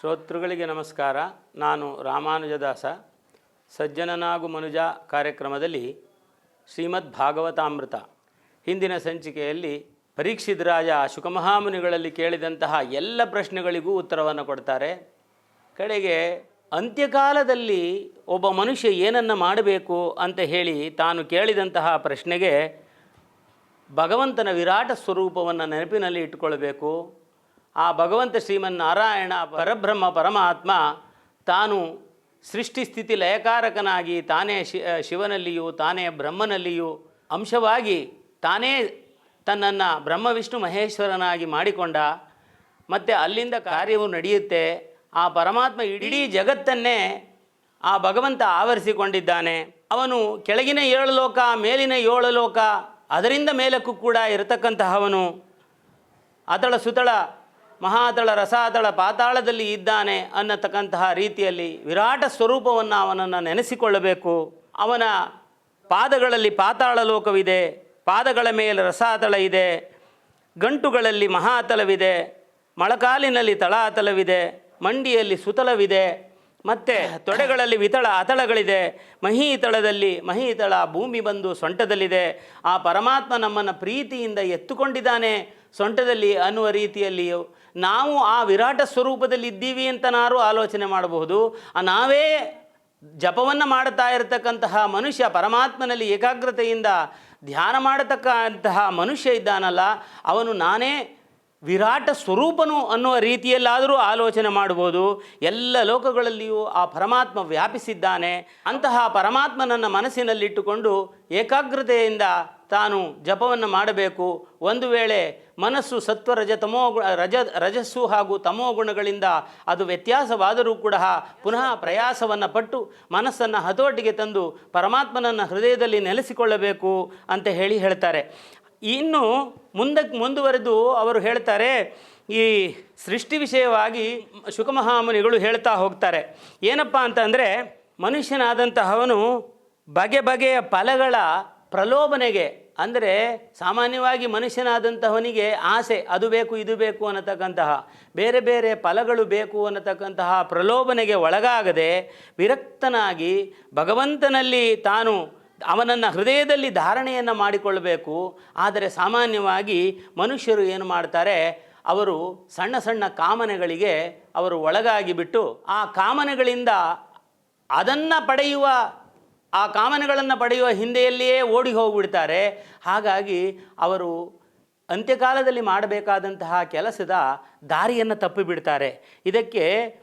ಶ್ರೋತೃಗಳಿಗೆ ನಮಸ್ಕಾರ. ನಾನು ರಾಮಾನುಜದಾಸ. ಸಜ್ಜನನಾಗು ಮನುಜ ಕಾರ್ಯಕ್ರಮದಲ್ಲಿ ಶ್ರೀಮದ್ ಭಾಗವತಾಮೃತ. ಹಿಂದಿನ ಸಂಚಿಕೆಯಲ್ಲಿ ಪರೀಕ್ಷಿತ್ ರಾಜ ಶುಕಮಹಾಮುನಿಗಳಲ್ಲಿ ಕೇಳಿದಂತಹ ಎಲ್ಲ ಪ್ರಶ್ನೆಗಳಿಗೂ ಉತ್ತರವನ್ನು ಕೊಡ್ತಾರೆ. ಕಡೆಗೆ, ಅಂತ್ಯಕಾಲದಲ್ಲಿ ಒಬ್ಬ ಮನುಷ್ಯ ಏನನ್ನು ಮಾಡಬೇಕು ಅಂತ ಹೇಳಿ ತಾನು ಕೇಳಿದಂತಹ ಪ್ರಶ್ನೆಗೆ ಭಗವಂತನ ವಿರಾಟ ಸ್ವರೂಪವನ್ನು ನೆನಪಿನಲ್ಲಿ ಇಟ್ಟುಕೊಳ್ಬೇಕು. ಆ ಭಗವಂತ ಶ್ರೀಮನ್ನಾರಾಯಣ ಪರಬ್ರಹ್ಮ ಪರಮಾತ್ಮ ತಾನು ಸೃಷ್ಟಿ ಸ್ಥಿತಿ ಲಯಕಾರಕನಾಗಿ ತಾನೇ ಶಿ ಶಿವನಲ್ಲಿಯೂ, ತಾನೇ ಬ್ರಹ್ಮನಲ್ಲಿಯೂ ಅಂಶವಾಗಿ ತಾನೇ ತನ್ನನ್ನು ಬ್ರಹ್ಮ ವಿಷ್ಣು ಮಹೇಶ್ವರನಾಗಿ ಮಾಡಿಕೊಂಡ. ಮತ್ತು ಅಲ್ಲಿಂದ ಕಾರ್ಯವು ನಡೆಯುತ್ತೆ. ಆ ಪರಮಾತ್ಮ ಇಡೀ ಜಗತ್ತನ್ನೇ ಆ ಭಗವಂತ ಆವರಿಸಿಕೊಂಡಿದ್ದಾನೆ. ಅವನು ಕೆಳಗಿನ ಏಳು ಲೋಕ, ಮೇಲಿನ ಏಳು ಲೋಕ, ಅದರಿಂದ ಮೇಲಕ್ಕೂ ಕೂಡ ಇರತಕ್ಕಂತಹವನು. ಅದಳ ಸುತಳ ಮಹಾತಳ ರಸಾದಳ ಪಾತಾಳದಲ್ಲಿ ಇದ್ದಾನೆ ಅನ್ನತಕ್ಕಂತಹ ರೀತಿಯಲ್ಲಿ ವಿರಾಟ ಸ್ವರೂಪವನ್ನು ಅವನನ್ನು ನೆನೆಸಿಕೊಳ್ಳಬೇಕು. ಅವನ ಪಾದಗಳಲ್ಲಿ ಪಾತಾಳ ಲೋಕವಿದೆ, ಪಾದಗಳ ಮೇಲೆ ರಸಾತಳ ಇದೆ, ಗಂಟುಗಳಲ್ಲಿ ಮಹಾತಲವಿದೆ, ಮಳಕಾಲಿನಲ್ಲಿ ತಳಾತಲವಿದೆ, ಮಂಡಿಯಲ್ಲಿ ಸುತಲವಿದೆ, ಮತ್ತು ತೊಡೆಗಳಲ್ಲಿ ವಿತಳ ಅತಳಗಳಿದೆ ಮಹೀತಳದಲ್ಲಿ ಮಹೀತಳ ಭೂಮಿ ಬಂದು ಸೊಂಟದಲ್ಲಿದೆ. ಆ ಪರಮಾತ್ಮ ನಮ್ಮನ್ನು ಪ್ರೀತಿಯಿಂದ ಎತ್ತುಕೊಂಡಿದ್ದಾನೆ. ಸೊಂಟದಲ್ಲಿ ಅನ್ನುವ ರೀತಿಯಲ್ಲಿಯೂ ನಾವು ಆ ವಿರಾಟ ಸ್ವರೂಪದಲ್ಲಿ ಇದ್ದೀವಿ ಅಂತನಾರು ಆಲೋಚನೆ ಮಾಡಬಹುದು. ನಾವೇ ಜಪವನ್ನು ಮಾಡುತ್ತಾ ಇರತಕ್ಕಂತಹ ಮನುಷ್ಯ ಪರಮಾತ್ಮನಲ್ಲಿ ಏಕಾಗ್ರತೆಯಿಂದ ಧ್ಯಾನ ಮಾಡತಕ್ಕಂತಹ ಮನುಷ್ಯ ಇದ್ದಾನಲ್ಲ, ಅವನು ನಾನೇ ವಿರಾಟ ಸ್ವರೂಪನು ಅನ್ನುವ ರೀತಿಯಲ್ಲಾದರೂ ಆಲೋಚನೆ ಮಾಡ್ಬೋದು ಎಲ್ಲ ಲೋಕಗಳಲ್ಲಿಯೂ ಆ ಪರಮಾತ್ಮ ವ್ಯಾಪಿಸಿದ್ದಾನೆ. ಅಂತಹ ಪರಮಾತ್ಮನನ್ನು ಮನಸ್ಸಿನಲ್ಲಿಟ್ಟುಕೊಂಡು ಏಕಾಗ್ರತೆಯಿಂದ ತಾನು ಜಪವನ್ನು ಮಾಡಬೇಕು. ಒಂದು ವೇಳೆ ಮನಸ್ಸು ಸತ್ವ ರಜ ತಮೋ ರಜ, ರಜಸ್ಸು ಹಾಗೂ ತಮೋ ಗುಣಗಳಿಂದ ಅದು ವ್ಯತ್ಯಾಸವಾದರೂ ಕೂಡ ಪುನಃ ಪ್ರಯಾಸವನ್ನು ಪಟ್ಟು ಮನಸ್ಸನ್ನು ಹತೋಟಿಗೆ ತಂದು ಪರಮಾತ್ಮನನ್ನು ಹೃದಯದಲ್ಲಿ ನೆಲೆಸಿಕೊಳ್ಳಬೇಕು ಅಂತ ಹೇಳಿ ಹೇಳ್ತಾರೆ. ಇನ್ನು ಮುಂದಕ್ಕೆ ಮುಂದುವರೆದು ಅವರು ಹೇಳ್ತಾರೆ, ಈ ಸೃಷ್ಟಿ ವಿಷಯವಾಗಿ ಶುಕಮಹಾಮುನಿಗಳು ಹೇಳ್ತಾ ಹೋಗ್ತಾರೆ. ಏನಪ್ಪ ಅಂತಂದರೆ ಮನುಷ್ಯನಾದಂತಹವನು ಬಗೆ ಬಗೆಯ ಫಲಗಳ ಪ್ರಲೋಭನೆಗೆ ಅಂದರೆ ಸಾಮಾನ್ಯವಾಗಿ ಮನುಷ್ಯನಾದಂತಹವನಿಗೆ ಆಸೆ, ಅದು ಬೇಕು, ಇದು ಬೇಕು ಅನ್ನತಕ್ಕಂತಹ, ಬೇರೆ ಬೇರೆ ಫಲಗಳು ಬೇಕು ಅನ್ನತಕ್ಕಂತಹ ಪ್ರಲೋಭನೆಗೆ ಒಳಗಾಗದೆ ವಿರಕ್ತನಾಗಿ ಭಗವಂತನಲ್ಲಿ ತಾನು ಅವನನ್ನು ಹೃದಯದಲ್ಲಿ ಧಾರಣೆಯನ್ನು ಮಾಡಿಕೊಳ್ಳಬೇಕು. ಆದರೆ ಸಾಮಾನ್ಯವಾಗಿ ಮನುಷ್ಯರು ಏನು ಮಾಡ್ತಾರೆ? ಅವರು ಸಣ್ಣ ಸಣ್ಣ ಕಾಮನೆಗಳಿಗೆ ಅವರು ಒಳಗಾಗಿ ಬಿಟ್ಟು ಆ ಕಾಮನೆಗಳಿಂದ ಅದನ್ನು ಪಡೆಯುವ ಆ ಕಾಮನೆಗಳನ್ನು ಪಡೆಯುವ ಹಿಂದೆಯಲ್ಲಿಯೇ ಓಡಿ ಹೋಗಿಬಿಡ್ತಾರೆ. ಹಾಗಾಗಿ ಅವರು ಅಂತ್ಯಕಾಲದಲ್ಲಿ ಮಾಡಬೇಕಾದಂತಹ ಕೆಲಸದ ದಾರಿಯನ್ನು ತಪ್ಪಿಬಿಡ್ತಾರೆ. ಇದಕ್ಕೆ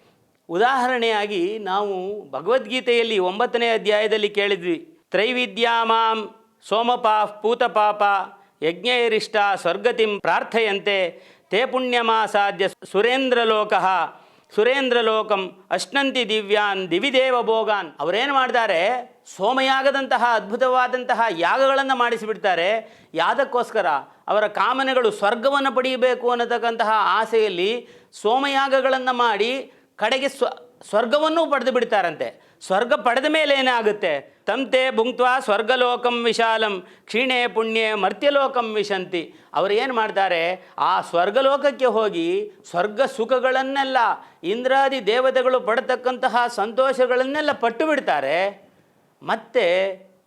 ಉದಾಹರಣೆಯಾಗಿ ನಾವು ಭಗವದ್ಗೀತೆಯಲ್ಲಿ ಒಂಬತ್ತನೇ ಅಧ್ಯಾಯದಲ್ಲಿ ಕೇಳಿದ್ವಿ. ತ್ರೈವಿದ್ಯಾ ಮಾಂ ಸೋಮಪಾ ಪೂತಪಾಪ ಯಜ್ಞೈರಿಷ್ಟ ಸ್ವರ್ಗತಿಂ ಪ್ರಾರ್ಥಯಂತೆ ತೇ ಪುಣ್ಯಮಾಸಾದ್ಯ ಸುರೇಂದ್ರಲೋಕಃ ಸುರೇಂದ್ರಲೋಕಂ ಅಶ್ನಂತಿ ದಿವ್ಯಾನ್ ದಿವಿದೇವ ಭೋಗಾನ್. ಅವರೇನು ಮಾಡ್ತಾರೆ ಸೋಮಯಾಗದಂತಹ ಅದ್ಭುತವಾದಂತಹ ಯಾಗಗಳನ್ನು ಮಾಡಿಸಿಬಿಡ್ತಾರೆ. ಯಾದಕ್ಕೋಸ್ಕರ ಅವರ ಕಾಮನೆಗಳು ಸ್ವರ್ಗವನ್ನು ಪಡೆಯಬೇಕು ಅನ್ನತಕ್ಕಂತಹ ಆಸೆಯಲ್ಲಿ ಸೋಮಯಾಗಗಳನ್ನು ಮಾಡಿ ಕಡೆಗೆ ಸ್ವ, ಸ್ವರ್ಗವನ್ನೂ ಪಡೆದು ಬಿಡ್ತಾರಂತೆ. ಸ್ವರ್ಗ ಪಡೆದ ಮೇಲೆ ಏನಾಗುತ್ತೆ? ತಂತೆ ಭುಂಕ್ವಾ ಸ್ವರ್ಗಲೋಕಂ ವಿಶಾಲಂ, ಕ್ಷೀಣೆ ಪುಣ್ಯ ಮರ್ತ್ಯಲೋಕಂ ವಿಶಂತಿ. ಅವರು ಏನು ಮಾಡ್ತಾರೆ? ಆ ಸ್ವರ್ಗಲೋಕಕ್ಕೆ ಹೋಗಿ ಸ್ವರ್ಗ ಸುಖಗಳನ್ನೆಲ್ಲ, ಇಂದ್ರಾದಿ ದೇವತೆಗಳು ಪಡತಕ್ಕಂತಹ ಸಂತೋಷಗಳನ್ನೆಲ್ಲ ಪಟ್ಟು ಬಿಡ್ತಾರೆ ಮತ್ತೆ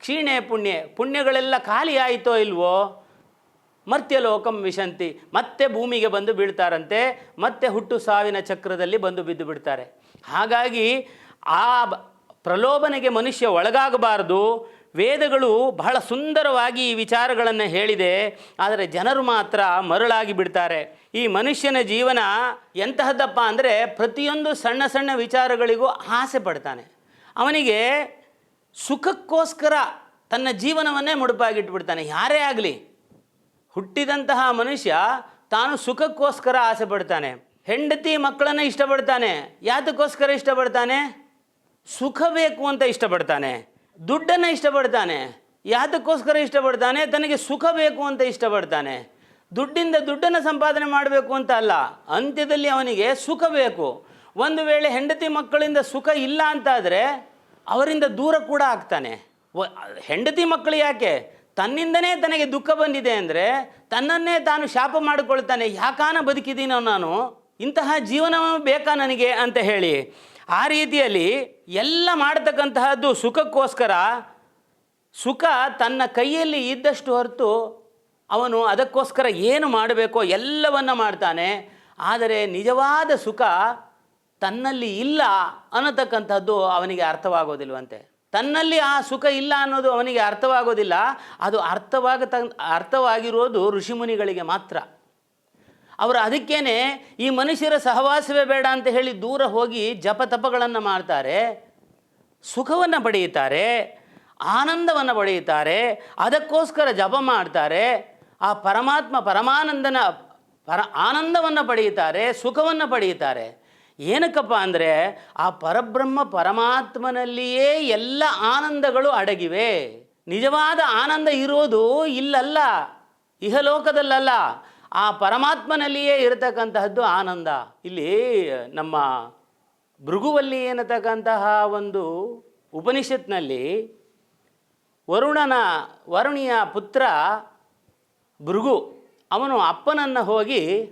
ಕ್ಷೀಣೆ ಪುಣ್ಯ, ಪುಣ್ಯಗಳೆಲ್ಲ ಖಾಲಿ ಆಯಿತೋ ಇಲ್ವೋ? ಮರ್ತ್ಯಲೋಕಂ ವಿಶಂತಿ. ಮತ್ತೆ ಭೂಮಿಗೆ ಬಂದು ಬೀಳ್ತಾರಂತೆ, ಮತ್ತೆ ಹುಟ್ಟು ಸಾವಿನ ಚಕ್ರದಲ್ಲಿ ಬಂದು ಬಿದ್ದು ಬಿಡ್ತಾರೆ. ಹಾಗಾಗಿ ಆ ಪ್ರಲೋಭನೆಗೆ ಮನುಷ್ಯ ಒಳಗಾಗಬಾರದು. ವೇದಗಳು ಬಹಳ ಸುಂದರವಾಗಿ ಈ ವಿಚಾರಗಳನ್ನು ಹೇಳಿದೆ, ಆದರೆ ಜನರು ಮಾತ್ರ ಮರಳಾಗಿ ಬಿಡ್ತಾರೆ. ಈ ಮನುಷ್ಯನ ಜೀವನ ಎಂತಹದ್ದಪ್ಪ ಅಂದರೆ ಪ್ರತಿಯೊಂದು ಸಣ್ಣ ಸಣ್ಣ ವಿಚಾರಗಳಿಗೂ ಆಸೆ ಪಡ್ತಾನೆ. ಅವನಿಗೆ ಸುಖಕ್ಕೋಸ್ಕರ ತನ್ನ ಜೀವನವನ್ನೇ ಮುಡುಪಾಗಿಟ್ಬಿಡ್ತಾನೆ. ಯಾರೇ ಆಗಲಿ, ಹುಟ್ಟಿದಂತಹ ಮನುಷ್ಯ ತಾನು ಸುಖಕ್ಕೋಸ್ಕರ ಆಸೆ ಪಡ್ತಾನೆ. ಹೆಂಡತಿ ಮಕ್ಕಳನ್ನು ಇಷ್ಟಪಡ್ತಾನೆ. ಯಾತಕ್ಕೋಸ್ಕರ ಇಷ್ಟಪಡ್ತಾನೆ? ಸುಖ ಬೇಕು ಅಂತ ಇಷ್ಟಪಡ್ತಾನೆ. ದುಡ್ಡನ್ನು ಇಷ್ಟಪಡ್ತಾನೆ, ಯಾತಕ್ಕೋಸ್ಕರ ಇಷ್ಟಪಡ್ತಾನೆ, ತನಗೆ ಸುಖ ಬೇಕು ಅಂತ ಇಷ್ಟಪಡ್ತಾನೆ. ದುಡ್ಡಿಂದ ದುಡ್ಡನ್ನು ಸಂಪಾದನೆ ಮಾಡಬೇಕು ಅಂತ ಅಲ್ಲ, ಅಂತ್ಯದಲ್ಲಿ ಅವನಿಗೆ ಸುಖ ಬೇಕು. ಒಂದು ವೇಳೆ ಹೆಂಡತಿ ಮಕ್ಕಳಿಂದ ಸುಖ ಇಲ್ಲ ಅಂತಾದರೆ, ಅವರಿಂದ ದೂರ ಕೂಡ ಆಗ್ತಾನೆ. ಹೆಂಡತಿ ಮಕ್ಕಳು ಯಾಕೆ? ತನ್ನಿಂದನೇ ತನಗೆ ದುಃಖ ಬಂದಿದೆ ಅಂದರೆ, ತನ್ನನ್ನೇ ತಾನು ಶಾಪ ಮಾಡಿಕೊಳ್ತಾನೆ. ಯಾಕಾನ ಬದುಕಿದ್ದೀನೋ ನಾನು, ಇಂತಹ ಜೀವನ ಬೇಕಾ ನನಗೆ ಅಂತ ಹೇಳಿ. ಆ ರೀತಿಯಲ್ಲಿ ಎಲ್ಲ ಮಾಡತಕ್ಕಂತಹದ್ದು ಸುಖಕ್ಕೋಸ್ಕರ ಸುಖ ತನ್ನ ಕೈಯಲ್ಲಿ ಇದ್ದಷ್ಟು ಹೊರತು ಅವನು ಅದಕ್ಕೋಸ್ಕರ ಏನು ಮಾಡಬೇಕೋ ಎಲ್ಲವನ್ನು ಮಾಡ್ತಾನೆ. ಆದರೆ ನಿಜವಾದ ಸುಖ ತನ್ನಲ್ಲಿ ಇಲ್ಲ ಅನ್ನತಕ್ಕಂಥದ್ದು ಅವನಿಗೆ ಅರ್ಥವಾಗೋದಿಲ್ವಂತೆ. ತನ್ನಲ್ಲಿ ಆ ಸುಖ ಇಲ್ಲ ಅನ್ನೋದು ಅವನಿಗೆ ಅರ್ಥವಾಗೋದಿಲ್ಲ. ಅದು ಅರ್ಥವಾಗತ ಅರ್ಥವಾಗಿರೋದು ಋಷಿಮುನಿಗಳಿಗೆ ಮಾತ್ರ. ಅವರು ಅದಕ್ಕೇನೆ ಈ ಮನುಷ್ಯರ ಸಹವಾಸವೇ ಬೇಡ ಅಂತ ಹೇಳಿ ದೂರ ಹೋಗಿ ಜಪ ತಪಗಳನ್ನು ಮಾಡ್ತಾರೆ, ಸುಖವನ್ನು ಪಡೆಯುತ್ತಾರೆ, ಆನಂದವನ್ನು ಪಡೆಯುತ್ತಾರೆ, ಅದಕ್ಕೋಸ್ಕರ ಜಪ ಮಾಡ್ತಾರೆ, ಆ ಪರಮಾತ್ಮ ಪರಮಾನಂದನ ಪರ ಆನಂದವನ್ನು ಪಡೆಯುತ್ತಾರೆ, ಸುಖವನ್ನು ಪಡೆಯುತ್ತಾರೆ. ಏನಕ್ಕಪ್ಪ ಅಂದರೆ ಆ ಪರಬ್ರಹ್ಮ ಪರಮಾತ್ಮನಲ್ಲಿಯೇ ಎಲ್ಲ ಆನಂದಗಳು ಅಡಗಿವೆ. ನಿಜವಾದ ಆನಂದ ಇರೋದು ಇಲ್ಲಲ್ಲ, ಇಹಲೋಕದಲ್ಲಲ್ಲ. ಆ ಪರಮಾತ್ಮನಲ್ಲಿಯೇ ಇರತಕ್ಕಂತಹದ್ದು ಆನಂದ. ಇಲ್ಲಿ ನಮ್ಮ ಭೃಗುವಲ್ಲಿ ಏನತಕ್ಕಂತಹ ಒಂದು ಉಪನಿಷತ್ನಲ್ಲಿ ವರುಣನ ವರುಣಿಯ ಪುತ್ರ ಭೃಗು, ಅವನು ಅಪ್ಪನನ್ನು ಹೋಗಿ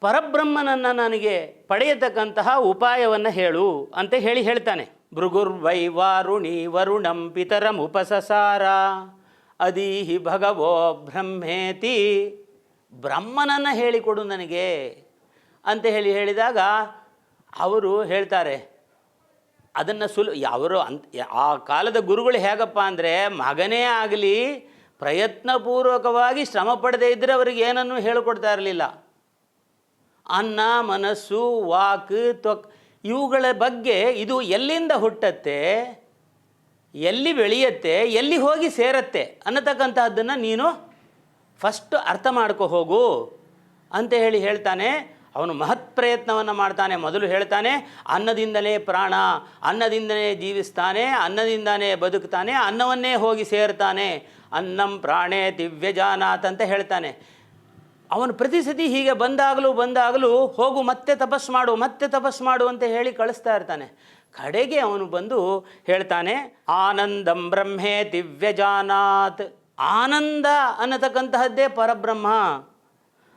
ಪರಬ್ರಹ್ಮನನ್ನು ನನಗೆ ಪಡೆಯತಕ್ಕಂತಹ ಉಪಾಯವನ್ನು ಹೇಳು ಅಂತ ಹೇಳಿ ಹೇಳ್ತಾನೆ. ಭೃಗುರ್ವೈ ವಾರುಣಿ ವರುಣಂ ಪಿತರಂ ಉಪಸಸಾರ ಅದೀಹಿ ಭಗವೋ ಬ್ರಹ್ಮೇತಿ ಬ್ರಹ್ಮನನ್ನು ಹೇಳಿಕೊಡು ನನಗೆ ಅಂತ ಹೇಳಿ ಹೇಳಿದಾಗ ಅವರು ಹೇಳ್ತಾರೆ, ಅದನ್ನು ಸುಲ್ ಅವರು ಅಂತ, ಆ ಕಾಲದ ಗುರುಗಳು ಹೇಗಪ್ಪ ಅಂದರೆ ಮಗನೇ ಆಗಲಿ ಪ್ರಯತ್ನಪೂರ್ವಕವಾಗಿ ಶ್ರಮ ಪಡದೇ ಇದ್ದರೆ ಅವರಿಗೆ ಏನನ್ನೂ ಹೇಳಿಕೊಡ್ತಾ ಇರಲಿಲ್ಲ. ಅನ್ನ, ಮನಸ್ಸು, ವಾಕ್ ತ್ವಕ್ ಇವುಗಳ ಬಗ್ಗೆ ಇದು ಎಲ್ಲಿಂದ ಹುಟ್ಟತ್ತೆ, ಎಲ್ಲಿ ಬೆಳೆಯತ್ತೆ, ಎಲ್ಲಿ ಹೋಗಿ ಸೇರತ್ತೆ ಅನ್ನತಕ್ಕಂತಹದ್ದನ್ನು ನೀನು ಫಸ್ಟ್ ಅರ್ಥ ಮಾಡ್ಕೊ ಹೋಗು ಅಂತ ಹೇಳಿ ಹೇಳ್ತಾನೆ. ಅವನು ಮಹತ್ ಪ್ರಯತ್ನವನ್ನು ಮಾಡ್ತಾನೆ. ಮೊದಲು ಹೇಳ್ತಾನೆ, ಅನ್ನದಿಂದಲೇ ಪ್ರಾಣ, ಅನ್ನದಿಂದಲೇ ಜೀವಿಸ್ತಾನೆ, ಅನ್ನದಿಂದಲೇ ಬದುಕ್ತಾನೆ, ಅನ್ನವನ್ನೇ ಹೋಗಿ ಸೇರ್ತಾನೆ. ಅನ್ನಂ ಪ್ರಾಣೇ ದಿವ್ಯಜಾನಾಥ್ ಅಂತ ಹೇಳ್ತಾನೆ. ಅವನು ಪ್ರತಿ ಸತಿ ಹೀಗೆ ಬಂದಾಗಲೂ ಬಂದಾಗಲೂ ಹೋಗು, ಮತ್ತೆ ತಪಸ್ಸು ಮಾಡು, ಮತ್ತೆ ತಪಸ್ಸು ಮಾಡು ಅಂತ ಹೇಳಿ ಕಳಿಸ್ತಾ ಇರ್ತಾನೆ. ಕಡೆಗೆ ಅವನು ಬಂದು ಹೇಳ್ತಾನೆ, ಆನಂದಂ ಬ್ರಹ್ಮೇ ದಿವ್ಯಜಾನಾತ್ ಆನಂದ ಅನ್ನತಕ್ಕಂತಹದ್ದೇ ಪರಬ್ರಹ್ಮ.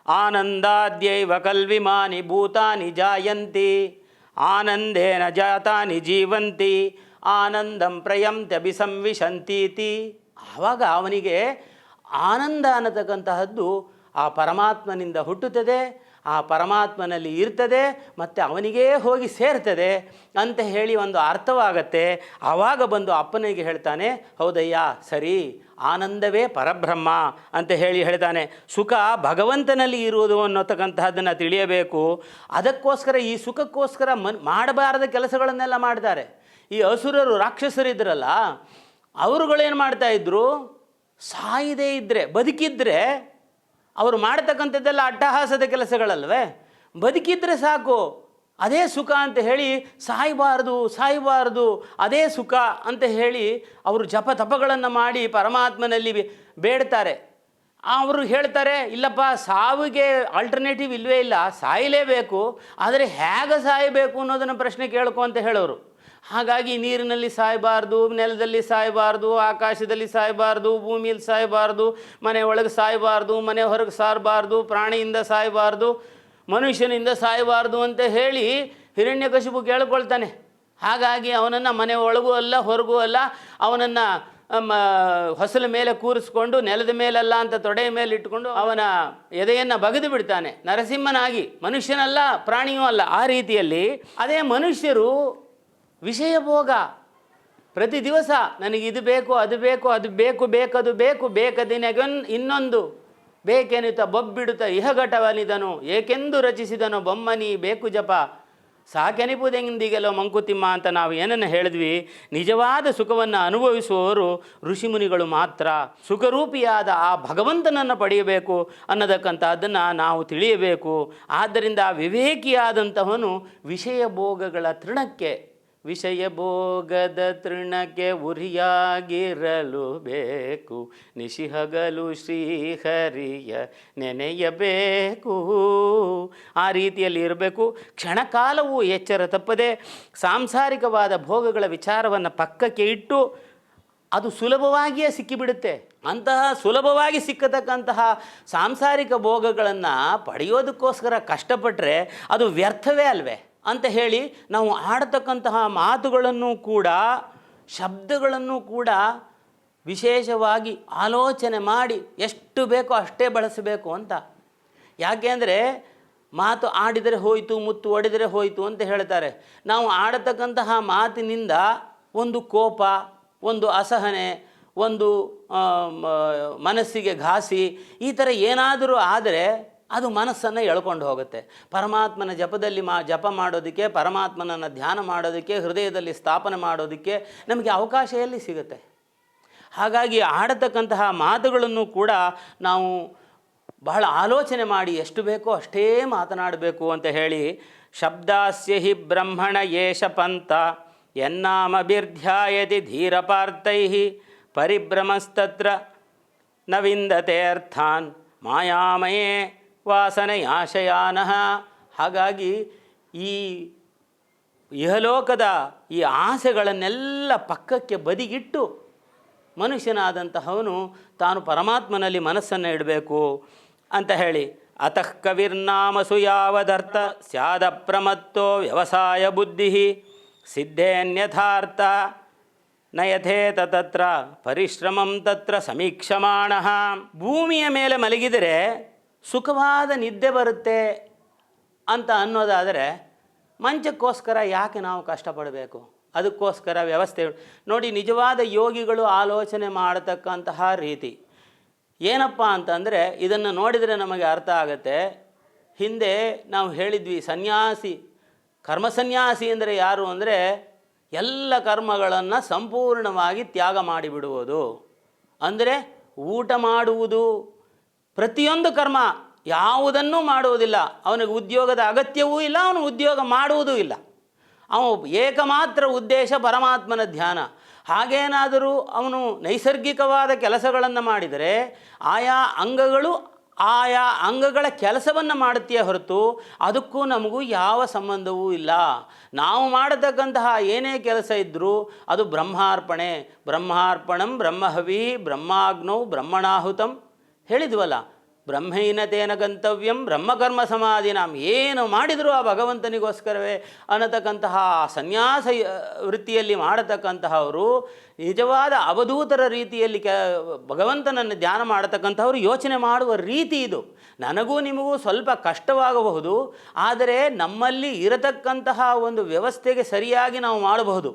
ಆನಂದಾದ್ಯೈವ ಕಲ್ವಿಮಾನಿ ಭೂತಾನಿ ಜಾಯಂತಿ. ಆನಂದೇನ ಜಾತಾನಿ ಜೀವಂತಿ. ಆನಂದಂ ಪ್ರಯಂತ್ಯಭಿಸಂವಿಶಂತೀತಿ ಆವಾಗ ಅವನಿಗೆ ಆನಂದ ಅನ್ನತಕ್ಕಂತಹದ್ದು ಆ ಪರಮಾತ್ಮನಿಂದ ಹುಟ್ಟುತ್ತದೆ. ಆ ಪರಮಾತ್ಮನಲ್ಲಿ ಇರ್ತದೆ ಮತ್ತು ಅವನಿಗೇ ಹೋಗಿ ಸೇರ್ತದೆ ಅಂತ ಹೇಳಿ ಒಂದು ಅರ್ಥವಾಗತ್ತೆ. ಆವಾಗ ಬಂದು ಅಪ್ಪನಿಗೆ ಹೇಳ್ತಾನೆ, ಹೌದಯ್ಯ, ಸರಿ, ಆನಂದವೇ ಪರಬ್ರಹ್ಮ ಅಂತ ಹೇಳಿ ಹೇಳ್ತಾನೆ. ಸುಖ ಭಗವಂತನಲ್ಲಿ ಇರುವುದು ಅನ್ನೋತಕ್ಕಂತಹದ್ದನ್ನು ತಿಳಿಯಬೇಕು. ಅದಕ್ಕೋಸ್ಕರ ಈ ಸುಖಕ್ಕೋಸ್ಕರ ಮನ್, ಮಾಡಬಾರದ ಕೆಲಸಗಳನ್ನೆಲ್ಲ ಮಾಡ್ತಾರೆ. ಈ ಅಸುರರು ರಾಕ್ಷಸರಿದ್ರಲ್ಲ ಅವರುಗಳೇನು ಮಾಡ್ತಾಯಿದ್ರು ಸಾಯಿದೆ ಸಾಯದೇ ಇದ್ದರೆ ಬದುಕಿದ್ರೆ ಅವರು ಮಾಡತಕ್ಕಂಥದ್ದೆಲ್ಲ ಅಟ್ಟಹಾಸದ ಕೆಲಸಗಳಲ್ವೇ? ಬದುಕಿದ್ರೆ ಸಾಕು. ಅದೇ ಸುಖ ಅಂತ ಹೇಳಿ, ಸಾಯಬಾರ್ದು ಸಾಯಬಾರ್ದು, ಅದೇ ಸುಖ ಅಂತ ಹೇಳಿ ಅವರು ಜಪ ತಪಗಳನ್ನು ಮಾಡಿ ಪರಮಾತ್ಮನಲ್ಲಿ ಬೇಡ್ತಾರೆ. ಅವರು ಹೇಳ್ತಾರೆ, ಇಲ್ಲಪ್ಪ, ಸಾವಿಗೆ ಆಲ್ಟರ್ನೇಟಿವ್ ಇಲ್ಲವೇ ಇಲ್ಲ, ಸಾಯಲೇಬೇಕು, ಆದರೆ ಹೇಗೆ ಸಾಯಬೇಕು ಅನ್ನೋದನ್ನು ಪ್ರಶ್ನೆ ಕೇಳ್ಕೊ ಅಂತ ಹೇಳೋರು. ಹಾಗಾಗಿ ನೀರಿನಲ್ಲಿ ಸಾಯಬಾರ್ದು, ನೆಲದಲ್ಲಿ ಸಾಯಬಾರ್ದು, ಆಕಾಶದಲ್ಲಿ ಸಾಯಬಾರ್ದು, ಭೂಮಿಯಲ್ಲಿ ಸಾಯಬಾರ್ದು, ಮನೆ ಒಳಗೆ ಸಾಯಬಾರ್ದು, ಮನೆ ಹೊರಗೆ ಸಾರಬಾರ್ದು, ಪ್ರಾಣಿಯಿಂದ ಸಾಯಬಾರ್ದು, ಮನುಷ್ಯನಿಂದ ಸಾಯಬಾರ್ದು ಅಂತ ಹೇಳಿ ಹಿರಣ್ಯಕಶಿಪು ಕೇಳ್ಕೊಳ್ತಾನೆ. ಹಾಗಾಗಿ ಅವನನ್ನು ಮನೆ ಒಳಗೂ ಅಲ್ಲ, ಹೊರಗೂ ಅಲ್ಲ, ಅವನನ್ನು ಹೊಸಲ ಮೇಲೆ ಕೂರಿಸ್ಕೊಂಡು, ನೆಲದ ಮೇಲಲ್ಲ ಅಂತ ತೊಡೆಯ ಮೇಲೆ ಇಟ್ಕೊಂಡು ಅವನ ಎದೆಯನ್ನು ಬಗೆದು ಬಿಡ್ತಾನೆ. ನರಸಿಂಹನಾಗಿ, ಮನುಷ್ಯನಲ್ಲ, ಪ್ರಾಣಿಯೂ ಅಲ್ಲ. ಆ ರೀತಿಯಲ್ಲಿ ಅದೇ ಮನುಷ್ಯರು ವಿಷಯ ಭೋಗ ಪ್ರತಿ ದಿವಸ ನನಗೆ ಇದು ಬೇಕು, ಅದು ಬೇಕು ಅದು ಬೇಕು ಬೇಕದು ಬೇಕು ಬೇಕದಿನಗನ್ ಇನ್ನೊಂದು. ಬೇಕೆನಿತ ಬೊಬ್ಬಿಡುತ್ತ ಇಹಘಟವನಿದನು, ಏಕೆಂದು ರಚಿಸಿದನು ಬೊಮ್ಮನಿ, ಬೇಕು ಜಪ. ಸಾಕೆನಿಪುದೆಂದಿಗೆಲೋ ಮಂಕುತಿಮ್ಮ ಅಂತ ನಾವು ಏನನ್ನು ಹೇಳಿದ್ವಿ? ನಿಜವಾದ ಸುಖವನ್ನು ಅನುಭವಿಸುವವರು ಋಷಿಮುನಿಗಳು ಮಾತ್ರ. ಸುಖರೂಪಿಯಾದ ಆ ಭಗವಂತನನ್ನು ಪಡೆಯಬೇಕು ಅನ್ನತಕ್ಕಂಥದ್ದನ್ನು ನಾವು ತಿಳಿಯಬೇಕು. ಆದ್ದರಿಂದ ವಿವೇಕಿಯಾದಂತಹವನು ವಿಷಯ ಭೋಗಗಳ ತೃಣಕ್ಕೆ ವಿಷಯ ಭೋಗದ ತೃಣಕ್ಕೆ ಉರಿಯಾಗಿರಲು ಬೇಕು. ನಿಶಿಹಗಲು ಶ್ರೀಹರಿಯ ನೆನೆಯಬೇಕು. ಆ ರೀತಿಯಲ್ಲಿ ಇರಬೇಕು. ಕ್ಷಣಕಾಲವೂ ಎಚ್ಚರ ತಪ್ಪದೆ ಸಾಂಸಾರಿಕವಾದ ಭೋಗಗಳ ವಿಚಾರವನ್ನು ಪಕ್ಕಕ್ಕೆ ಇಟ್ಟು ಅದು ಸುಲಭವಾಗಿಯೇ ಸಿಕ್ಕಿಬಿಡುತ್ತೆ. ಅಂತಹ ಸುಲಭವಾಗಿ ಸಿಕ್ಕತಕ್ಕಂತಹ ಸಾಂಸಾರಿಕ ಭೋಗಗಳನ್ನು ಪಡೆಯೋದಕ್ಕೋಸ್ಕರ ಕಷ್ಟಪಟ್ಟರೆ ಅದು ವ್ಯರ್ಥವೇ ಅಲ್ವೇ? ಅಂತ ಹೇಳಿ ನಾವು ಆಡತಕ್ಕಂತಹ ಮಾತುಗಳನ್ನು ಕೂಡ, ಶಬ್ದಗಳನ್ನು ಕೂಡ ವಿಶೇಷವಾಗಿ ಆಲೋಚನೆ ಮಾಡಿ ಎಷ್ಟು ಬೇಕೋ ಅಷ್ಟೇ ಬಳಸಬೇಕು ಅಂತ. ಯಾಕೆಂದರೆ ಮಾತು ಆಡಿದರೆ ಹೋಯಿತು, ಮುತ್ತು ಒಡೆದರೆ ಹೋಯಿತು ಅಂತ ಹೇಳ್ತಾರೆ. ನಾವು ಆಡತಕ್ಕಂತಹ ಮಾತಿನಿಂದ ಒಂದು ಕೋಪ, ಒಂದು ಅಸಹನೆ, ಒಂದು ಮನಸ್ಸಿಗೆ ಘಾಸಿ ಈ ಥರ ಏನಾದರೂ ಆದರೆ ಅದು ಮನಸ್ಸನ್ನು ಎಳ್ಕೊಂಡು ಹೋಗುತ್ತೆ. ಪರಮಾತ್ಮನ ಜಪದಲ್ಲಿ ಮಾ, ಜಪ ಮಾಡೋದಕ್ಕೆ, ಪರಮಾತ್ಮನನ್ನು ಧ್ಯಾನ ಮಾಡೋದಕ್ಕೆ, ಹೃದಯದಲ್ಲಿ ಸ್ಥಾಪನೆ ಮಾಡೋದಕ್ಕೆ ನಮಗೆ ಅವಕಾಶ ಎಲ್ಲಿ ಸಿಗುತ್ತೆ. ಹಾಗಾಗಿ ಆಡತಕ್ಕಂತಹ ಮಾತುಗಳನ್ನು ಕೂಡ ನಾವು ಬಹಳ ಆಲೋಚನೆ ಮಾಡಿ ಎಷ್ಟು ಬೇಕೋ ಅಷ್ಟೇ ಮಾತನಾಡಬೇಕು ಅಂತ ಹೇಳಿ, ಶಬ್ದಾಸ್ಯ ಹಿ ಬ್ರಹ್ಮಣ ಯೇಷ ಪಂಥ, ಎನ್ನಾಮಭಿರ್ಧ್ಯಾಯತಿ ಧೀರಪಾರ್ಥೈ ಪರಿಭ್ರಮಸ್ತತ್ರ ನ ವಿಂದತೆ ಅರ್ಥಾನ್, ಮಾಯಾಮಯೇ ವಾಸನೆಯಾಶಯಾನಃ ಹಾಗಾಗಿ ಈ ಇಹಲೋಕದ ಈ ಆಸೆಗಳನ್ನೆಲ್ಲ ಪಕ್ಕಕ್ಕೆ ಬದಿಗಿಟ್ಟು ಮನುಷ್ಯನಾದಂತಹವನು ತಾನು ಪರಮಾತ್ಮನಲ್ಲಿ ಮನಸ್ಸನ್ನು ಇಡಬೇಕು ಅಂತ ಹೇಳಿ, ಅತಃ ಕವಿರ್ನಾಮಸು ಯಾವದರ್ಥ? ಸ್ಯಾದ ಪ್ರಮತ್ತೋ ವ್ಯವಸಾಯ ಬುದ್ಧಿ ಸಿದ್ಧೇನ್ಯಥಾರ್ಥ? ನಯಥೇತ ತತ್ರ ಪರಿಶ್ರಮಂ ತತ್ರ ಸಮೀಕ್ಷಮಾಣ. ಭೂಮಿಯ ಮೇಲೆ ಮಲಗಿದರೆ ಸುಖವಾದ ನಿದ್ದೆ ಬರುತ್ತೆ ಅಂತ ಅನ್ನೋದಾದರೆ ಮಂಚಕ್ಕೋಸ್ಕರ ಯಾಕೆ ನಾವು ಕಷ್ಟಪಡಬೇಕು? ಅದಕ್ಕೋಸ್ಕರ ವ್ಯವಸ್ಥೆ ನೋಡಿ, ನಿಜವಾದ ಯೋಗಿಗಳು ಆಲೋಚನೆ ಮಾಡತಕ್ಕಂತಹ ರೀತಿ. ಏನಪ್ಪ ಅಂತಂದರೆ, ಇದನ್ನು ನೋಡಿದರೆ ನಮಗೆ ಅರ್ಥ ಆಗುತ್ತೆ. ಹಿಂದೆ ನಾವು ಹೇಳಿದ್ವಿ, ಸನ್ಯಾಸಿ ಕರ್ಮ ಸನ್ಯಾಸಿ ಅಂದರೆ ಯಾರು ಅಂದರೆ, ಎಲ್ಲ ಕರ್ಮಗಳನ್ನು ಸಂಪೂರ್ಣವಾಗಿ ತ್ಯಾಗ ಮಾಡಿಬಿಡುವುದು. ಅಂದರೆ ಊಟ ಮಾಡುವುದು ಪ್ರತಿಯೊಂದು ಕರ್ಮ ಯಾವುದನ್ನೂ ಮಾಡುವುದಿಲ್ಲ. ಅವನಿಗೆ ಉದ್ಯೋಗದ ಅಗತ್ಯವೂ ಇಲ್ಲ, ಅವನು ಉದ್ಯೋಗ ಮಾಡುವುದೂ ಇಲ್ಲ. ಅವನು ಏಕಮಾತ್ರ ಉದ್ದೇಶ ಪರಮಾತ್ಮನ ಧ್ಯಾನ. ಹಾಗೇನಾದರೂ ಅವನು ನೈಸರ್ಗಿಕವಾದ ಕೆಲಸಗಳನ್ನು ಮಾಡಿದರೆ ಆಯಾ ಅಂಗಗಳು ಆಯಾ ಅಂಗಗಳ ಕೆಲಸವನ್ನು ಮಾಡುತ್ತೀಯ ಹೊರತು ಅದಕ್ಕೂ ನಮಗೂ ಯಾವ ಸಂಬಂಧವೂ ಇಲ್ಲ. ನಾವು ಮಾಡತಕ್ಕಂತಹ ಏನೇ ಕೆಲಸ ಇದ್ದರೂ ಅದು ಬ್ರಹ್ಮಾರ್ಪಣೆ. ಬ್ರಹ್ಮಾರ್ಪಣಂ ಬ್ರಹ್ಮಹವಿ ಬ್ರಹ್ಮಾಗ್ನೌ ಬ್ರಹ್ಮಣಾಹುತಂ. ಹೇಳಿದ್ವಲ್ಲ ಬ್ರಹ್ಮೈನತೇನ ಗಂತವ್ಯಂ ಬ್ರಹ್ಮಕರ್ಮ ಸಮಾಧಿನಾಂ, ಏನು ಮಾಡಿದರೂ ಆ ಭಗವಂತನಿಗೋಸ್ಕರವೇ ಅನ್ನತಕ್ಕಂತಹ ಸನ್ಯಾಸ ವೃತ್ತಿಯಲ್ಲಿ ಮಾಡತಕ್ಕಂತಹವರು, ನಿಜವಾದ ಅವಧೂತರ ರೀತಿಯಲ್ಲಿ ಕೆ, ಭಗವಂತನನ್ನು ಧ್ಯಾನ ಮಾಡತಕ್ಕಂಥವ್ರು ಯೋಚನೆ ಮಾಡುವ ರೀತಿ ಇದು. ನನಗೂ ನಿಮಗೂ ಸ್ವಲ್ಪ ಕಷ್ಟವಾಗಬಹುದು, ಆದರೆ ನಮ್ಮಲ್ಲಿ ಇರತಕ್ಕಂತಹ ಒಂದು ವ್ಯವಸ್ಥೆಗೆ ಸರಿಯಾಗಿ ನಾವು ಮಾಡಬಹುದು.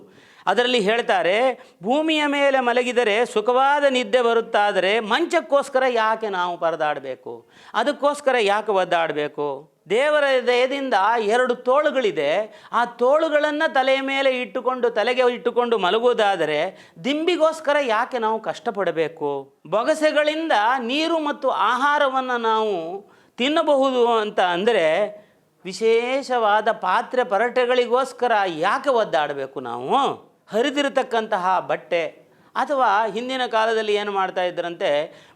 ಅದರಲ್ಲಿ ಹೇಳ್ತಾರೆ, ಭೂಮಿಯ ಮೇಲೆ ಮಲಗಿದರೆ ಸುಖವಾದ ನಿದ್ದೆ ಬರುತ್ತಾದರೆ ಮಂಚಕ್ಕೋಸ್ಕರ ಯಾಕೆ ನಾವು ಪರದಾಡಬೇಕು? ಅದಕ್ಕೋಸ್ಕರ ಯಾಕೆ ಒದ್ದಾಡಬೇಕು? ದೇವರ ದಯದಿಂದ ಎರಡು ತೋಳುಗಳಿದೆ. ಆ ತೋಳುಗಳನ್ನು ತಲೆಯ ಮೇಲೆ ಇಟ್ಟುಕೊಂಡು, ತಲೆಗೆ ಇಟ್ಟುಕೊಂಡು ಮಲಗುವುದಾದರೆ ದಿಂಬಿಗೋಸ್ಕರ ಯಾಕೆ ನಾವು ಕಷ್ಟಪಡಬೇಕು? ಬೊಗಸೆಗಳಿಂದ ನೀರು ಮತ್ತು ಆಹಾರವನ್ನು ನಾವು ತಿನ್ನಬಹುದು ಅಂತ ಅಂದರೆ ವಿಶೇಷವಾದ ಪಾತ್ರೆ ಪರಟೆಗಳಿಗೋಸ್ಕರ ಯಾಕೆ ಒದ್ದಾಡಬೇಕು ನಾವು? ಹರಿದಿರತಕ್ಕಂತಹ ಬಟ್ಟೆ ಅಥವಾ ಹಿಂದಿನ ಕಾಲದಲ್ಲಿ ಏನು ಮಾಡ್ತಾ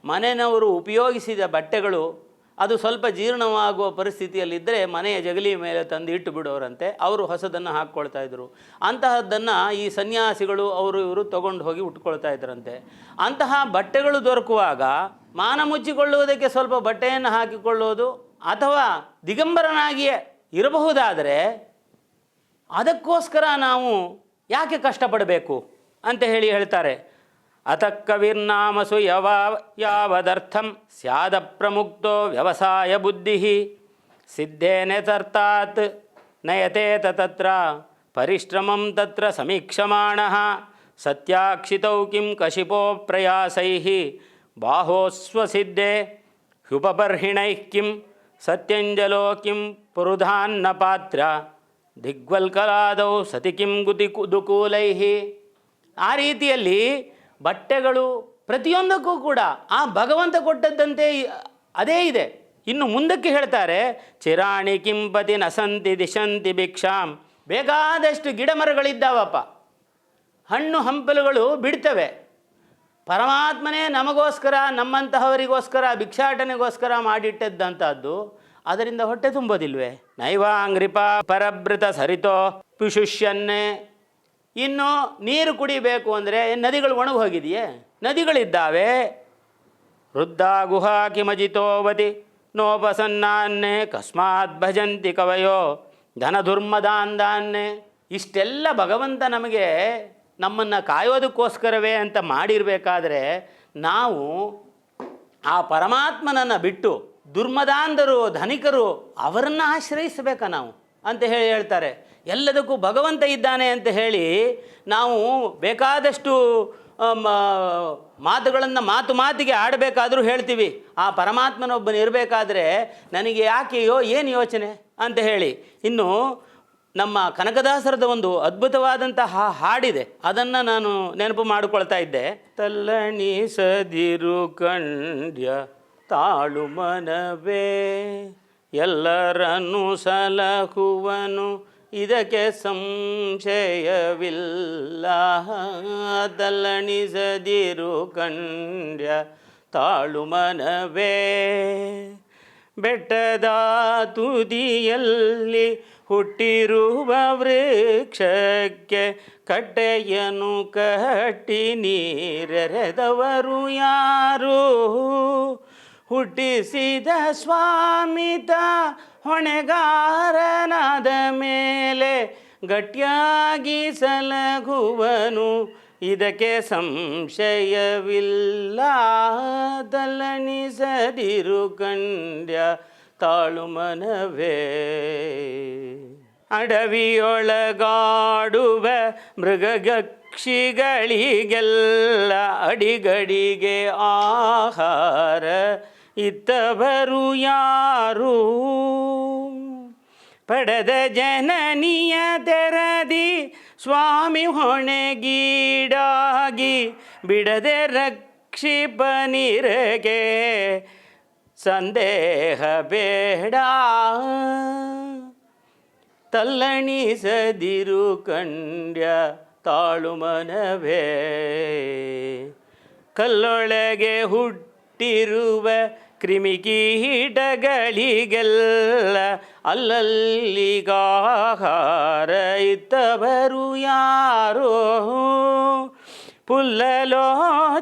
ಮನೆಯವರು ಉಪಯೋಗಿಸಿದ ಬಟ್ಟೆಗಳು ಅದು ಸ್ವಲ್ಪ ಜೀರ್ಣವಾಗುವ ಪರಿಸ್ಥಿತಿಯಲ್ಲಿದ್ದರೆ ಮನೆಯ ಜಗಲಿ ಮೇಲೆ ತಂದು ಇಟ್ಟು ಬಿಡೋರಂತೆ ಅವರು ಹೊಸದನ್ನು ಹಾಕ್ಕೊಳ್ತಾ ಇದ್ರು ಅಂತಹದ್ದನ್ನು ಈ ಸನ್ಯಾಸಿಗಳು, ಅವರು ಇವರು ತಗೊಂಡು ಹೋಗಿ ಉಟ್ಕೊಳ್ತಾ ಇದ್ರಂತೆ ಅಂತಹ ಬಟ್ಟೆಗಳು ದೊರಕುವಾಗ ಮಾನ ಮುಚ್ಚಿಕೊಳ್ಳುವುದಕ್ಕೆ ಸ್ವಲ್ಪ ಬಟ್ಟೆಯನ್ನು ಹಾಕಿಕೊಳ್ಳುವುದು ಅಥವಾ ದಿಗಂಬರನಾಗಿಯೇ ಇರಬಹುದಾದರೆ ಅದಕ್ಕೋಸ್ಕರ ನಾವು ಯಾಕೆ ಕಷ್ಟಪಡಬೇಕು ಅಂತ ಹೇಳಿ ಹೇಳ್ತಾರೆ. ಅತಃ ಯಾವ ಯವ ಯಾವದರ್ಥಂ ಸ್ಯಾದ ಪ್ರಮುಕ್ತೋ ವ್ಯವಸಾಯ ಬುದ್ಧಿ ಸಿದ್ಧೇನೆತರ್ಥಾತ್ ನಯತೇತ ತತ್ರ ಪರಿಶ್ರಮಂ ತತ್ರ ಸಮೀಕ್ಷಮಾಣ. ಸತ್ಯಾಕ್ಷಿತೌ ಕಿಂ ಕಶಿಪೋ ಪ್ರಯಾಸೈ ಬಾಹೋಸ್ವಸಿದ್ಧೆ ಹ್ಯುಪಬರ್ಹಿಣೈಃ ಕಿಂ ಸತ್ಯಂಜಲೋ ಕಿಂ ಪುರುಧಾನ್ನ ಪಾತ್ರ ದಿಗ್ವಲ್ಕಲಾದೌ ಸತಿ ಕಿಂ ಗುತಿ ದುಕೂಲೈಹಿ. ಆ ರೀತಿಯಲ್ಲಿ ಬಟ್ಟೆಗಳು ಪ್ರತಿಯೊಂದಕ್ಕೂ ಕೂಡ ಆ ಭಗವಂತ ಕೊಟ್ಟದ್ದಂತೆ ಅದೇ ಇದೆ. ಇನ್ನು ಮುಂದಕ್ಕೆ ಹೇಳ್ತಾರೆ, ಚಿರಾಣಿ ಕಿಂಪತಿ ನಸಂತಿ ದಿಶಂತಿ ಭಿಕ್ಷಾಂ. ಬೇಕಾದಷ್ಟು ಗಿಡ ಮರಗಳಿದ್ದಾವಪ್ಪ ಹಣ್ಣು ಹಂಪಲುಗಳು ಬಿಡ್ತವೆ. ಪರಮಾತ್ಮನೇ ನಮಗೋಸ್ಕರ, ನಮ್ಮಂತಹವರಿಗೋಸ್ಕರ, ಭಿಕ್ಷಾಟನೆಗೋಸ್ಕರ ಮಾಡಿಟ್ಟದ್ದಂಥದ್ದು ಅದರಿಂದ ಹೊಟ್ಟೆ ತುಂಬೋದಿಲ್ವೇ? ನೈವಾಂಗ್ರಿಪ ಪರಭೃತ ಸರಿತೋ ಪಿಶುಷ್ಯನ್ನೇ. ಇನ್ನು ನೀರು ಕುಡಿಬೇಕು ಅಂದರೆ ನದಿಗಳು ಒಣಗಿ ಹೋಗಿದೆಯೇ? ನದಿಗಳಿದ್ದಾವೆ. ವೃದ್ಧ ಗುಹಾ ಕಿಮಜಿತೋವತಿ ನೋಪಸನ್ನಾನ್ನೇ. ಕಸ್ಮಾತ್ ಭಜಂತಿ ಕವಯೋ ಧನ ದುರ್ಮದಾಂದಾನ್ನೇ ಇಷ್ಟೆಲ್ಲ ಭಗವಂತ ನಮಗೆ ನಮ್ಮನ್ನು ಕಾಯೋದಕ್ಕೋಸ್ಕರವೇ ಅಂತ ಮಾಡಿರಬೇಕಾದ್ರೆ ನಾವು ಆ ಪರಮಾತ್ಮನನ್ನು ಬಿಟ್ಟು ದುರ್ಮದಾಂಧರು, ಧನಿಕರು ಅವರನ್ನು ಆಶ್ರಯಿಸಬೇಕಾ ನಾವು? ಅಂತ ಹೇಳಿ ಹೇಳ್ತಾರೆ. ಎಲ್ಲದಕ್ಕೂ ಭಗವಂತ ಇದ್ದಾನೆ ಅಂತ ಹೇಳಿ ನಾವು ಬೇಕಾದಷ್ಟು ಮಾತುಗಳನ್ನು ಮಾತು ಮಾತಿಗೆ ಆಡಬೇಕಾದರೂ ಹೇಳ್ತೀವಿ. ಆ ಪರಮಾತ್ಮನೊಬ್ಬನ ಇರಬೇಕಾದ್ರೆ ನನಗೆ ಯಾಕೆಯೋ ಏನು ಯೋಚನೆ ಅಂತ ಹೇಳಿ. ಇನ್ನು ನಮ್ಮ ಕನಕದಾಸರದ ಒಂದು ಅದ್ಭುತವಾದಂತಹ ಹಾಡಿದೆ. ಅದನ್ನು ನಾನು ನೆನಪು ಮಾಡಿಕೊಳ್ತಾ ಇದ್ದೆ. ತಲ್ಲಣಿಸದಿರು ಕಂಡ್ಯ ತಾಳು ಮನವೇ, ಎಲ್ಲರನ್ನು ಸಲಹುವನು, ಇದಕ್ಕೆ ಸಂಶಯವಿಲ್ಲ ದಲ್ಲಣಿಸದಿರು ಕಂಡ್ಯ ತಾಳು ಮನವೇ. ಬೆಟ್ಟದ ತುದಿಯಲ್ಲಿ ಹುಟ್ಟಿರುವ ವೃಕ್ಷಕ್ಕೆ ಕಟ್ಟೆಯನ್ನು ಕಟ್ಟಿ ನೀರೆರೆದವರು ಯಾರು? ಹುಟ್ಟಿಸಿದ ಸ್ವಾಮಿತ ಹೊಣೆಗಾರನಾದ ಮೇಲೆ ಗಟ್ಟಿಯಾಗಿ ಸಲಗುವನು. ಇದಕ್ಕೆ ಸಂಶಯವಿಲ್ಲ ದಲ್ಲಣಿಸದಿರು ಕಂಡ್ಯ ತಾಳು ಮನವೇ ಅಡವಿಯೊಳಗಾಡುವ ಮೃಗಗಕ್ಷಿಗಳಿಗೆಲ್ಲ ಅಡಿಗಡಿಗೆ ಆಹಾರ ಇತ್ತವರು ಯಾರು? ಪಡೆದ ಜನನಿಯ ತೆರದಿ ಸ್ವಾಮಿ ಹೊಣೆಗೀಡಾಗಿ ಬಿಡದೆ ರಕ್ಷಿಪನಿರಗೆ ಸಂದೇಹ ಬೇಡ. ತಲ್ಲಣಿಸದಿರು ಕಂಡ್ಯ ತಾಳು ಮನವೇ ಕಲ್ಲೊಳಗೆ ಹುಟ್ಟಿರುವ ಕ್ರಿಮಿಕೀಟಗಳಿಗೆಲ್ಲ ಅಲ್ಲಲ್ಲಿಗಾಹಾರ ಯಾರೋ? ಪುಲ್ಲಲೋ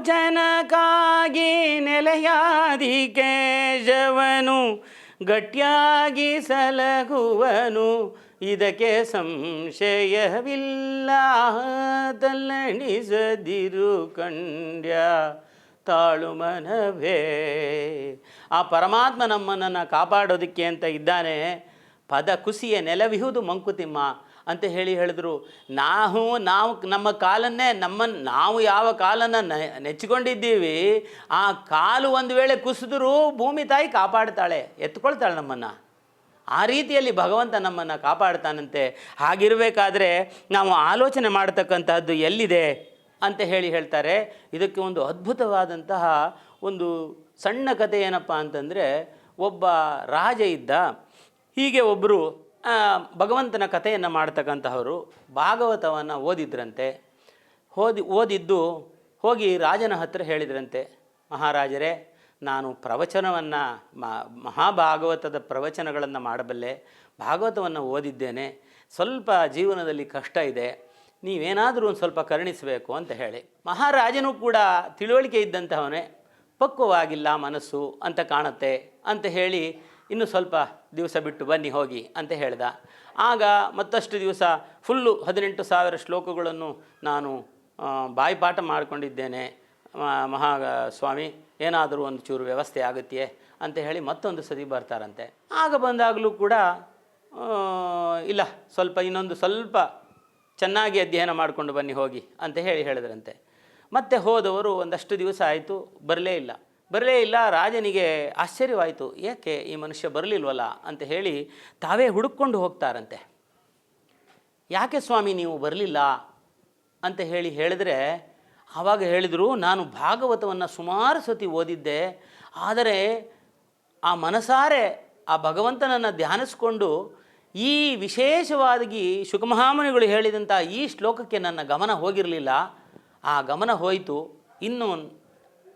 ಜನಕಾಗಿ ನೆಲೆಯಾದಿ ಕೇಶವನು ಗಟ್ಟಿಯಾಗಿ ಸಲಗುವನು ಇದಕ್ಕೆ ಸಂಶಯವಿಲ್ಲ ತಲ್ಲಣಿಸದಿರು ಕಂಡ್ಯ. ತಾಳು ಮನವೇ. ಆ ಪರಮಾತ್ಮ ನಮ್ಮನ್ನು ಕಾಪಾಡೋದಕ್ಕೆ ಅಂತ ಇದ್ದಾನೆ. ಪದ ಕುಸಿಯ ನೆಲವಿಹುದು ಮಂಕುತಿಮ್ಮ ಅಂತ ಹೇಳಿ ಹೇಳಿದ್ರು. ನಾವು ನಾವು ನಮ್ಮ ಕಾಲನ್ನೇ ನಮ್ಮನ್ನು ನಾವು ಯಾವ ಕಾಲನ್ನು ನೆಚ್ಚಿಕೊಂಡಿದ್ದೀವಿ, ಆ ಕಾಲು ಒಂದು ವೇಳೆ ಕುಸಿದ್ರೂ ಭೂಮಿ ತಾಯಿ ಕಾಪಾಡ್ತಾಳೆ, ಎತ್ಕೊಳ್ತಾಳೆ ನಮ್ಮನ್ನು. ಆ ರೀತಿಯಲ್ಲಿ ಭಗವಂತ ನಮ್ಮನ್ನು ಕಾಪಾಡ್ತಾನಂತೆ. ಹಾಗಿರಬೇಕಾದ್ರೆ ನಾವು ಆಲೋಚನೆ ಮಾಡತಕ್ಕಂಥದ್ದು ಎಲ್ಲಿದೆ? ಅಂತ ಹೇಳಿ ಹೇಳ್ತಾರೆ. ಇದಕ್ಕೆ ಒಂದು ಅದ್ಭುತವಾದಂತಹ ಒಂದು ಸಣ್ಣ ಕಥೆ ಏನಪ್ಪ ಅಂತಂದರೆ, ಒಬ್ಬ ರಾಜ ಇದ್ದ. ಹೀಗೆ ಒಬ್ಬರು ಭಗವಂತನ ಕಥೆಯನ್ನು ಮಾಡ್ತಕ್ಕಂತಹವರು ಭಾಗವತವನ್ನು ಓದಿದ್ರಂತೆ. ಓದಿ ಓದಿದ್ದು ಹೋಗಿ ರಾಜನ ಹತ್ರ ಹೇಳಿದ್ರಂತೆ, ಮಹಾರಾಜರೇ, ನಾನು ಪ್ರವಚನವನ್ನು ಮಹಾಭಾಗವತದ ಪ್ರವಚನಗಳನ್ನು ಮಾಡಬಲ್ಲೆ, ಭಾಗವತವನ್ನು ಓದಿದ್ದೇನೆ. ಸ್ವಲ್ಪ ಜೀವನದಲ್ಲಿ ಕಷ್ಟ ಇದೆ. ನೀವೇನಾದರೂ ಒಂದು ಸ್ವಲ್ಪ ಕರುಣಿಸಬೇಕು ಅಂತ ಹೇಳಿ. ಮಹಾರಾಜನೂ ಕೂಡ ತಿಳುವಳಿಕೆ ಇದ್ದಂತಹವನೇ, ಪಕ್ವವಾಗಿಲ್ಲ ಮನಸ್ಸು ಅಂತ ಕಾಣುತ್ತೆ ಅಂತ ಹೇಳಿ ಇನ್ನು ಸ್ವಲ್ಪ ದಿವಸ ಬಿಟ್ಟು ಬನ್ನಿ, ಹೋಗಿ ಅಂತ ಹೇಳಿದ. ಆಗ ಮತ್ತಷ್ಟು ದಿವಸ ಫುಲ್ಲು ಹದಿನೆಂಟು ಸಾವಿರ ಶ್ಲೋಕಗಳನ್ನು ನಾನು ಬಾಯಿಪಾಠ ಮಾಡಿಕೊಂಡಿದ್ದೇನೆ. ಮಹಾ ಸ್ವಾಮಿ, ಏನಾದರೂ ಒಂದು ಚೂರು ವ್ಯವಸ್ಥೆ ಆಗುತ್ತೆಯೇ ಅಂತ ಹೇಳಿ ಮತ್ತೊಂದು ಸತಿ ಬರ್ತಾರಂತೆ. ಆಗ ಬಂದಾಗಲೂ ಕೂಡ ಇಲ್ಲ, ಸ್ವಲ್ಪ ಇನ್ನೊಂದು ಸ್ವಲ್ಪ ಚೆನ್ನಾಗಿ ಅಧ್ಯಯನ ಮಾಡಿಕೊಂಡು ಬನ್ನಿ, ಹೋಗಿ ಅಂತ ಹೇಳಿ ಹೇಳಿದ್ರಂತೆ. ಮತ್ತೆ ಹೋದವರು ಒಂದಷ್ಟು ದಿವಸ ಆಯಿತು, ಬರಲೇ ಇಲ್ಲ. ಬರಲೇ ಇಲ್ಲ, ರಾಜನಿಗೆ ಆಶ್ಚರ್ಯವಾಯಿತು ಏಕೆ ಈ ಮನುಷ್ಯ ಬರಲಿಲ್ವಲ್ಲ? ಅಂತ ಹೇಳಿ ತಾವೇ ಹುಡುಕೊಂಡು ಹೋಗ್ತಾರಂತೆ. ಯಾಕೆ ಸ್ವಾಮಿ ನೀವು ಬರಲಿಲ್ಲ? ಅಂತ ಹೇಳಿ ಹೇಳಿದ್ರೆ, ಆವಾಗ ಹೇಳಿದರು, ನಾನು ಭಾಗವತವನ್ನು ಸುಮಾರು ಸತಿ ಓದಿದ್ದೆ, ಆದರೆ ಆ ಮನಸಾರೆ ಆ ಭಗವಂತನನ್ನು ಧ್ಯಾನಿಸ್ಕೊಂಡು ಈ ವಿಶೇಷವಾಗಿ ಶುಕಮಹಾಮುನಿಗಳು ಹೇಳಿದಂಥ ಈ ಶ್ಲೋಕಕ್ಕೆ ನನ್ನ ಗಮನ ಹೋಗಿರಲಿಲ್ಲ. ಆ ಗಮನ ಹೋಯಿತು. ಇನ್ನು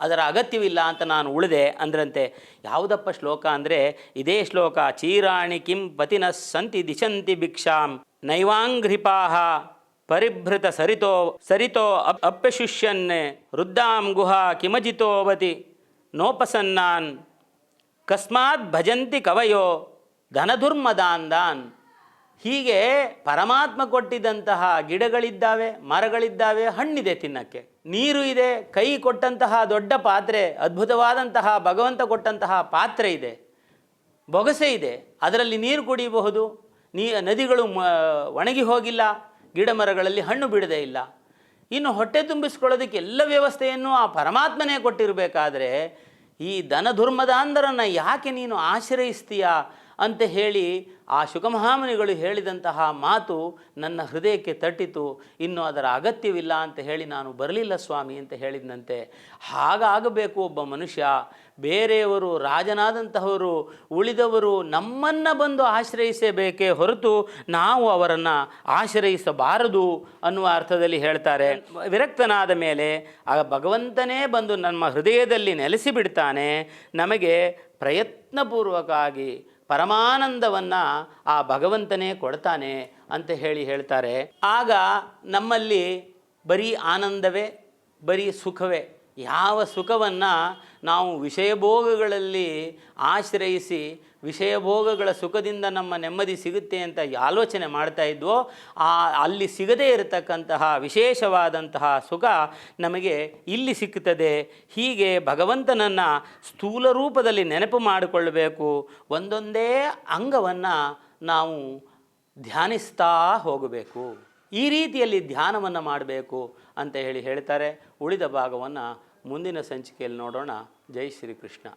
ಅದರ ಅಗತ್ಯವಿಲ್ಲ ಅಂತ ನಾನು ಉಳಿದೆ ಅಂದ್ರಂತೆ. ಯಾವುದಪ್ಪ ಶ್ಲೋಕ ಅಂದರೆ, ಇದೇ ಶ್ಲೋಕ, ಚೀರಾಣಿ ಕಿಂ ಪತಿನ ಸಂತಿ ದಿಶಂತಿ ಭಿಕ್ಷಾಂ ನೈವಾಂಘ್ರಿಪಾಹ ಪರಿಭೃತ ಸರಿತೋ ಸರಿತೋ ಅಪ್, ಅಪ್ಯಶುಷ್ಯನ್ನೆ ವೃದ್ಧಾಂ ಗುಹಾ ಕಿಮಜಿತೋವತಿ, ನೋಪಸನ್ನಾನ್, ಕಸ್ಮಾತ್ ಭಜಂತಿ ಕವಯೋ ಧನದುರ್ಮದಾಂದಾನ್ ಹೀಗೆ ಪರಮಾತ್ಮ ಕೊಟ್ಟಿದ್ದಂತಹ ಗಿಡಗಳಿದ್ದಾವೆ, ಮರಗಳಿದ್ದಾವೆ, ಹಣ್ಣಿದೆ ತಿನ್ನಕ್ಕೆ. ನೀರು ಇದೆ, ಕೈ ಕೊಟ್ಟಂತಹ ದೊಡ್ಡ ಪಾತ್ರೆ, ಅದ್ಭುತವಾದಂತಹ ಭಗವಂತ ಕೊಟ್ಟಂತಹ ಪಾತ್ರೆ ಇದೆ. ಬೊಗಸೆ ಇದೆ, ಅದರಲ್ಲಿ ನೀರು ಕುಡಿಯಬಹುದು. ನೀ, ನದಿಗಳು ಒಣಗಿ ಹೋಗಿಲ್ಲ, ಗಿಡ ಮರಗಳಲ್ಲಿ ಹಣ್ಣು ಬಿಡದೇ ಇಲ್ಲ. ಇನ್ನು ಹೊಟ್ಟೆ ತುಂಬಿಸ್ಕೊಳ್ಳೋದಕ್ಕೆ ಎಲ್ಲ ವ್ಯವಸ್ಥೆಯನ್ನು ಆ ಪರಮಾತ್ಮನೇ ಕೊಟ್ಟಿರಬೇಕಾದ್ರೆ, ಈ ಧನಧುರ್ಮದಾಂಧರನ್ನು ಯಾಕೆ ನೀನು ಆಶ್ರಯಿಸ್ತೀಯಾ? ಅಂತ ಹೇಳಿ ಆ ಶುಕಮಹಾಮುನಿಗಳು ಹೇಳಿದಂತಹ ಮಾತು ನನ್ನ ಹೃದಯಕ್ಕೆ ತಟ್ಟಿತು. ಇನ್ನು ಅದರ ಅಗತ್ಯವಿಲ್ಲ ಅಂತ ಹೇಳಿ ನಾನು ಬರಲಿಲ್ಲ ಸ್ವಾಮಿ ಅಂತ ಹೇಳಿದಂತೆ ಹಾಗಾಗಬೇಕು ಒಬ್ಬ ಮನುಷ್ಯ. ಬೇರೆಯವರು ರಾಜನಾದಂತಹವರು ಉಳಿದವರು ನಮ್ಮನ್ನು ಬಂದು ಆಶ್ರಯಿಸಬೇಕೇ ಹೊರತು ನಾವು ಅವರನ್ನು ಆಶ್ರಯಿಸಬಾರದು ಅನ್ನುವ ಅರ್ಥದಲ್ಲಿ ಹೇಳ್ತಾರೆ. ವಿರಕ್ತನಾದ ಮೇಲೆ ಆ ಭಗವಂತನೇ ಬಂದು ನಮ್ಮ ಹೃದಯದಲ್ಲಿ ನೆಲೆಸಿಬಿಡ್ತಾನೆ. ನಮಗೆ ಪ್ರಯತ್ನಪೂರ್ವಕವಾಗಿ ಪರಮಾನಂದವನ್ನು ಆ ಭಗವಂತನೇ ಕೊಡ್ತಾನೆ ಅಂತ ಹೇಳಿ ಹೇಳ್ತಾರೆ. ಆಗ ನಮ್ಮಲ್ಲಿ ಬರೀ ಆನಂದವೇ, ಬರೀ ಸುಖವೇ, ಯಾವ ಸುಖವನ್ನು ನಾವು ವಿಷಯಭೋಗಗಳಲ್ಲಿ ಆಶ್ರಯಿಸಿ ವಿಷಯಭೋಗಗಳ ಸುಖದಿಂದ ನಮ್ಮ ನೆಮ್ಮದಿ ಸಿಗುತ್ತೆ ಅಂತ ಆಲೋಚನೆ ಮಾಡ್ತಾ ಇದ್ವೋ, ಆ ಅಲ್ಲಿ ಸಿಗದೇ ಇರತಕ್ಕಂತಹ ವಿಶೇಷವಾದಂತಹ ಸುಖ ನಮಗೆ ಇಲ್ಲಿ ಸಿಕ್ಕುತ್ತದೆ. ಹೀಗೆ ಭಗವಂತನನ್ನು ಸ್ಥೂಲ ರೂಪದಲ್ಲಿ ನೆನಪು ಮಾಡಿಕೊಳ್ಳಬೇಕು. ಒಂದೊಂದೇ ಅಂಗವನ್ನು ನಾವು ಧ್ಯಾನಿಸ್ತಾ ಹೋಗಬೇಕು. ಈ ರೀತಿಯಲ್ಲಿ ಧ್ಯಾನವನ್ನು ಮಾಡಬೇಕು ಅಂತ ಹೇಳಿ ಹೇಳ್ತಾರೆ. ಉಳಿದ ಭಾಗವನ್ನು ಮುಂದಿನ ಸಂಚಿಕೆಯಲ್ಲಿ ನೋಡೋಣ. जय श्री कृष्ण।